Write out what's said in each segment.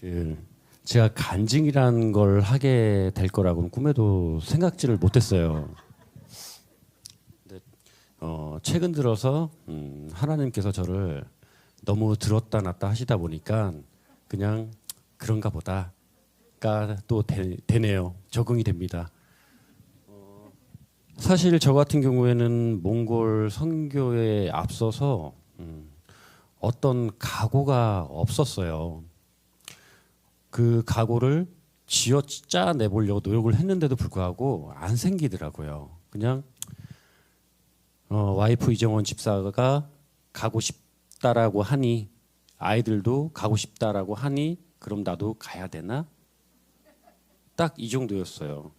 그 제가 간증이라는 걸 하게 될 거라고는 꿈에도 생각지를 못했어요. 근데 어, 최근 들어서 음, 하나님께서 저를 너무 들었다 놨다 하시다 보니까 그냥 그런가 보다가 또 되, 되네요. 적응이 됩니다. 어, 사실 저 같은 경우에는 몽골 선교에 앞서서 음, 어떤 각오가 없었어요. 그 각오를 쥐어 짜 내보려고 노력을 했는데도 불구하고 안 생기더라고요. 그냥 어, 와이프 이정원 집사가 가고 싶다라고 하니 아이들도 가고 싶다라고 하니 그럼 나도 가야 되나? 딱 이 정도였어요.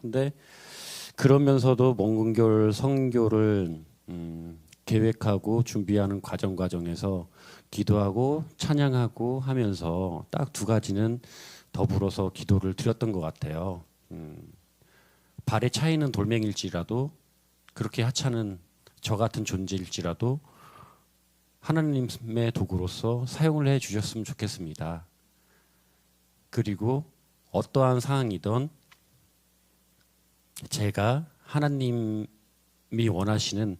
근데 그러면서도 몽골 성교를 음, 계획하고 준비하는 과정 과정에서 기도하고 찬양하고 하면서 딱 두 가지는 더불어서 기도를 드렸던 것 같아요. 음, 발의 차이는 돌멩일지라도 그렇게 하찮은 저 같은 존재일지라도 하나님의 도구로서 사용을 해 주셨으면 좋겠습니다. 그리고 어떠한 상황이든 제가 하나님이 원하시는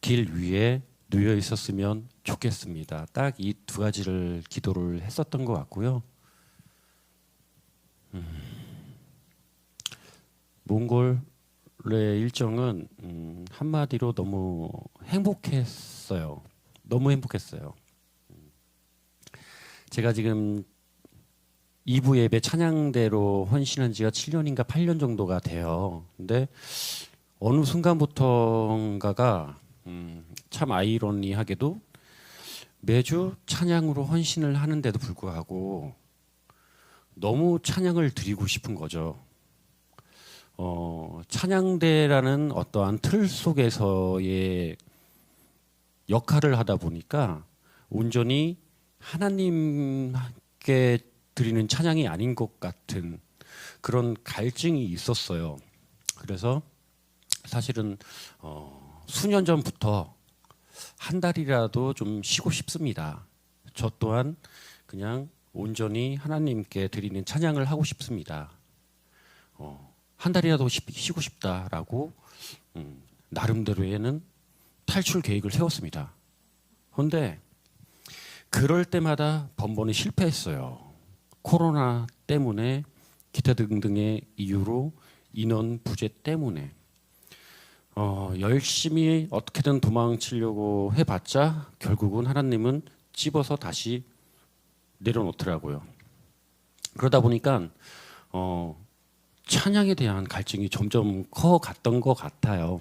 길 위에 놓여 있었으면 좋겠습니다. 딱 이 두 가지를 기도를 했었던 것 같고요. 음, 몽골의 일정은 음, 한마디로 너무 행복했어요. 너무 행복했어요. 제가 지금 2부 예배 찬양대로 헌신한 지가 7년인가 8년 정도가 돼요. 근데 어느 순간부터인가가 음, 참 아이러니하게도 매주 찬양으로 헌신을 하는데도 불구하고 너무 찬양을 드리고 싶은 거죠. 어, 찬양대라는 어떠한 틀 속에서의 역할을 하다 보니까 온전히 하나님께 드리는 찬양이 아닌 것 같은 그런 갈증이 있었어요. 그래서 사실은 어, 수년 전부터 한 달이라도 좀 쉬고 싶습니다. 저 또한 그냥 온전히 하나님께 드리는 찬양을 하고 싶습니다. 어, 한 달이라도 쉬, 쉬고 싶다라고 음, 나름대로에는 탈출 계획을 세웠습니다. 그런데 그럴 때마다 번번이 실패했어요. 코로나 때문에 기타 등등의 이유로 인원 부재 때문에 어, 열심히 어떻게든 도망치려고 해봤자 결국은 하나님은 찝어서 다시 내려놓더라고요. 그러다 보니까 어, 찬양에 대한 갈증이 점점 커갔던 것 같아요.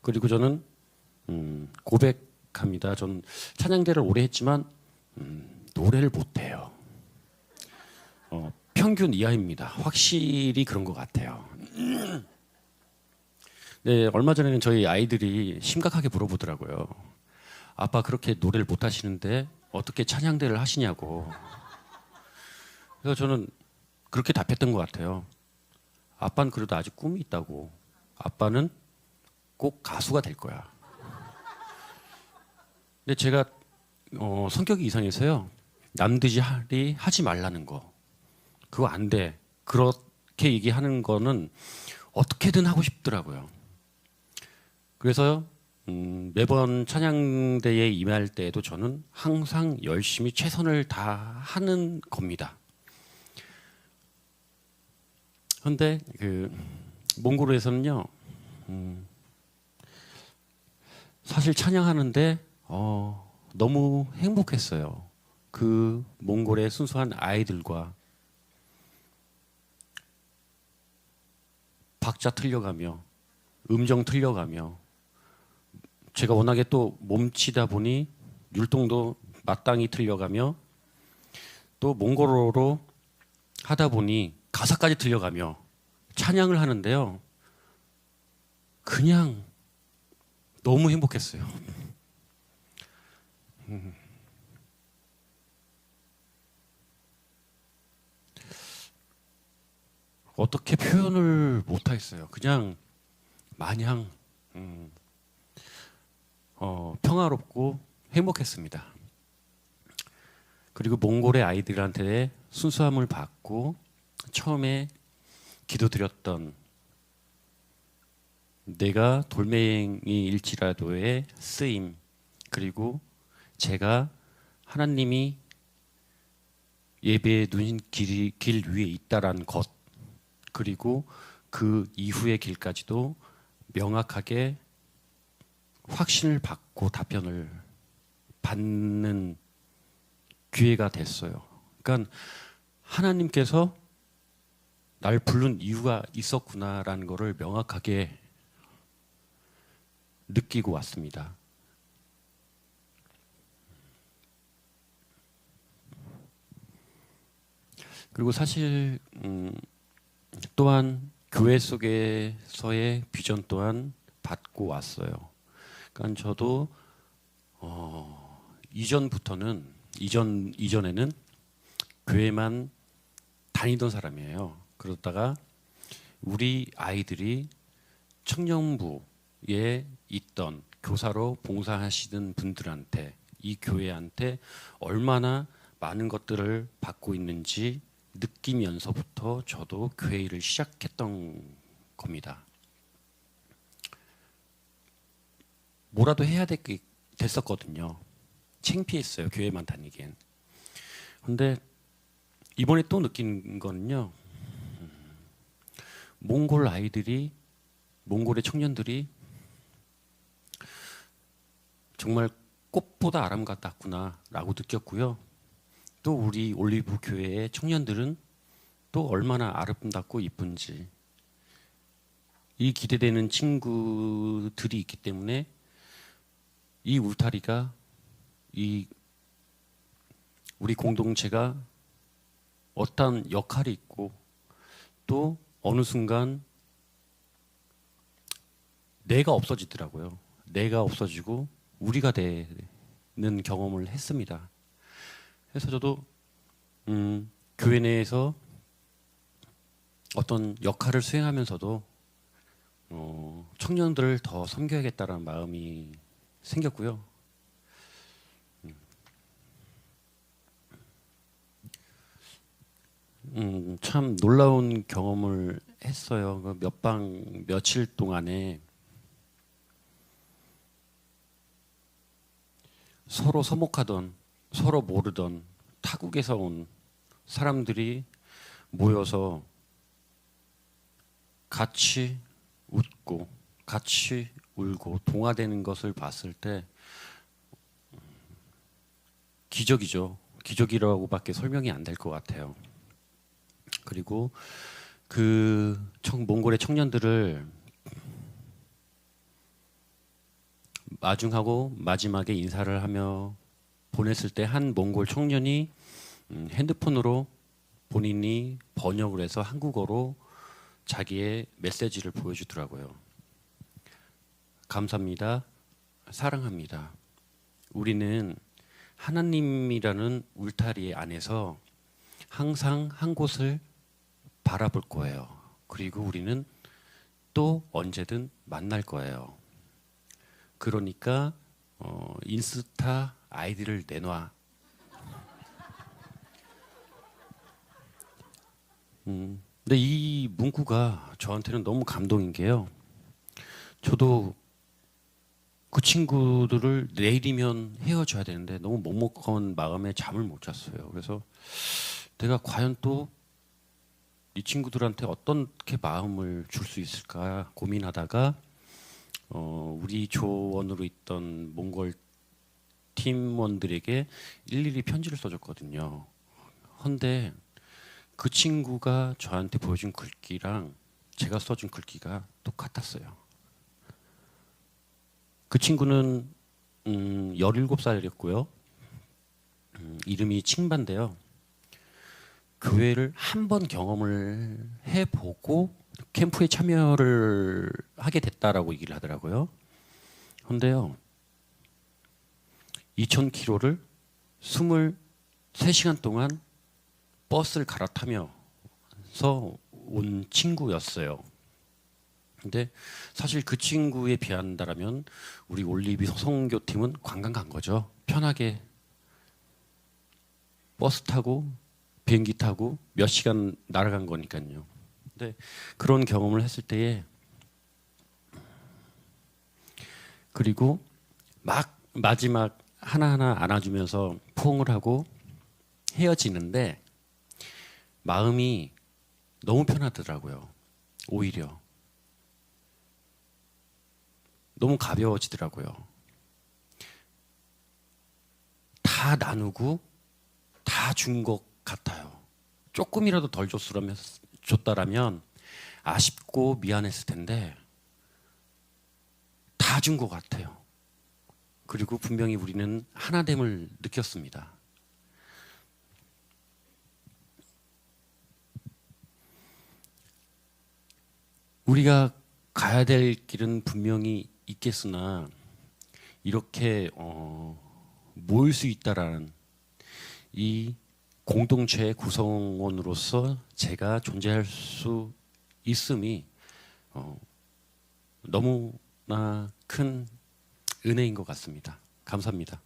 그리고 저는 음, 고백합니다. 전 찬양대를 오래 했지만 음, 노래를 못해요. 어, 평균 이하입니다. 확실히 그런 것 같아요. 네, 얼마 전에는 저희 아이들이 심각하게 물어보더라고요. 아빠 그렇게 노래를 못 하시는데 어떻게 찬양대를 하시냐고. 그래서 저는 그렇게 답했던 것 같아요. 아빠는 그래도 아직 꿈이 있다고. 아빠는 꼭 가수가 될 거야. 근데 제가 어, 성격이 이상해서요. 남들이 하지 말라는 거. 그거 안 돼. 그렇게 얘기하는 거는 어떻게든 하고 싶더라고요. 그래서 음, 매번 찬양대에 임할 때에도 저는 항상 열심히 최선을 다하는 겁니다. 그런데 그 몽골에서는요, 음, 사실 찬양하는데 어, 너무 행복했어요. 그 몽골의 순수한 아이들과 박자 틀려가며 음정 틀려가며 제가 워낙에 또 몸치다 보니 율동도 마땅히 틀려가며 또 몽골어로 하다 보니 가사까지 틀려가며 찬양을 하는데요. 그냥 너무 행복했어요. 음. 어떻게 표현을 못하겠어요. 그냥 마냥 음, 어, 평화롭고 행복했습니다. 그리고 몽골의 아이들한테 순수함을 받고 처음에 기도드렸던 내가 돌멩이일지라도의 쓰임 그리고 제가 하나님이 예배의 눈길 길 위에 있다라는 것 그리고 그 이후의 길까지도 명확하게 확신을 받고 답변을 받는 기회가 됐어요. 그러니까 하나님께서 날 부른 이유가 있었구나라는 것을 명확하게 느끼고 왔습니다. 그리고 사실 음, 또한 교회 속에서의 비전 또한 받고 왔어요. 그러니까 저도 어, 이전부터는 이전 이전에는 교회만 다니던 사람이에요. 그러다가 우리 아이들이 청년부에 있던 교사로 봉사하시는 분들한테 이 교회한테 얼마나 많은 것들을 받고 있는지 느끼면서부터 저도 교회 일을 시작했던 겁니다. 뭐라도 해야 될 게 됐었거든요. 창피했어요. 교회만 다니기엔. 근데 이번에 또 느낀 거는요. 음, 몽골 아이들이 몽골의 청년들이 정말 꽃보다 아름답구나라고 느꼈고요. 또 우리 올리브 교회의 청년들은 또 얼마나 아름답고 이쁜지 이 기대되는 친구들이 있기 때문에 이 울타리가 이 우리 공동체가 어떤 역할이 있고 또 어느 순간 내가 없어지더라고요. 내가 없어지고 우리가 되는 경험을 했습니다. 그래서 저도 음, 교회 내에서 어떤 역할을 수행하면서도 어, 청년들을 더 섬겨야겠다는 마음이 생겼고요. 음, 참 놀라운 경험을 했어요. 그 몇 방 며칠 동안에 서로 서목하던 서로 모르던 타국에서 온 사람들이 모여서 같이 웃고 같이 울고 동화되는 것을 봤을 때 기적이죠. 기적이라고밖에 설명이 안 될 것 같아요. 그리고 그 청, 몽골의 청년들을 마중하고 마지막에 인사를 하며 보냈을 때 한 몽골 청년이 음, 핸드폰으로 본인이 번역을 해서 한국어로 자기의 메시지를 보여주더라고요. 감사합니다. 사랑합니다. 우리는 하나님이라는 울타리 안에서 항상 한 곳을 바라볼 거예요. 그리고 우리는 또 언제든 만날 거예요. 그러니까 어, 인스타 아이디를 내놔. 음, 근데 이 문구가 저한테는 너무 감동인 게요. 저도 그 친구들을 내일이면 헤어져야 되는데 너무 먹먹한 마음에 잠을 못 잤어요. 그래서 내가 과연 또 이 친구들한테 어떻게 마음을 줄 수 있을까 고민하다가 어, 우리 조원으로 있던 몽골 팀원들에게 일일이 편지를 써줬거든요. 헌데 그 친구가 저한테 보여준 글귀랑 제가 써준 글귀가 똑같았어요. 그 친구는 음, 17살이었고요. 음, 이름이 칭반데요. 교회를 한 번 경험을 해보고 캠프에 참여를 하게 됐다라고 얘기를 하더라고요. 근데요, 2,000km를 23시간 동안 버스를 갈아타면서 온 친구였어요. 근데 사실 그 친구에 비한다라면 우리 올리비 성교 팀은 관광 간 거죠. 편하게 버스 타고 비행기 타고 몇 시간 날아간 거니까요. 근데 그런 경험을 했을 때에 그리고 막 마지막 하나하나 안아주면서 포옹을 하고 헤어지는데 마음이 너무 편하더라고요. 오히려 너무 가벼워지더라고요. 다 나누고 다 준 것 같아요. 조금이라도 덜 줬으라면 줬다라면 아쉽고 미안했을 텐데 다 준 것 같아요. 그리고 분명히 우리는 하나됨을 느꼈습니다. 우리가 가야 될 길은 분명히 있겠으나 이렇게 어, 모일 수 있다라는 이 공동체의 구성원으로서 제가 존재할 수 있음이 어, 너무나 큰 은혜인 것 같습니다. 감사합니다.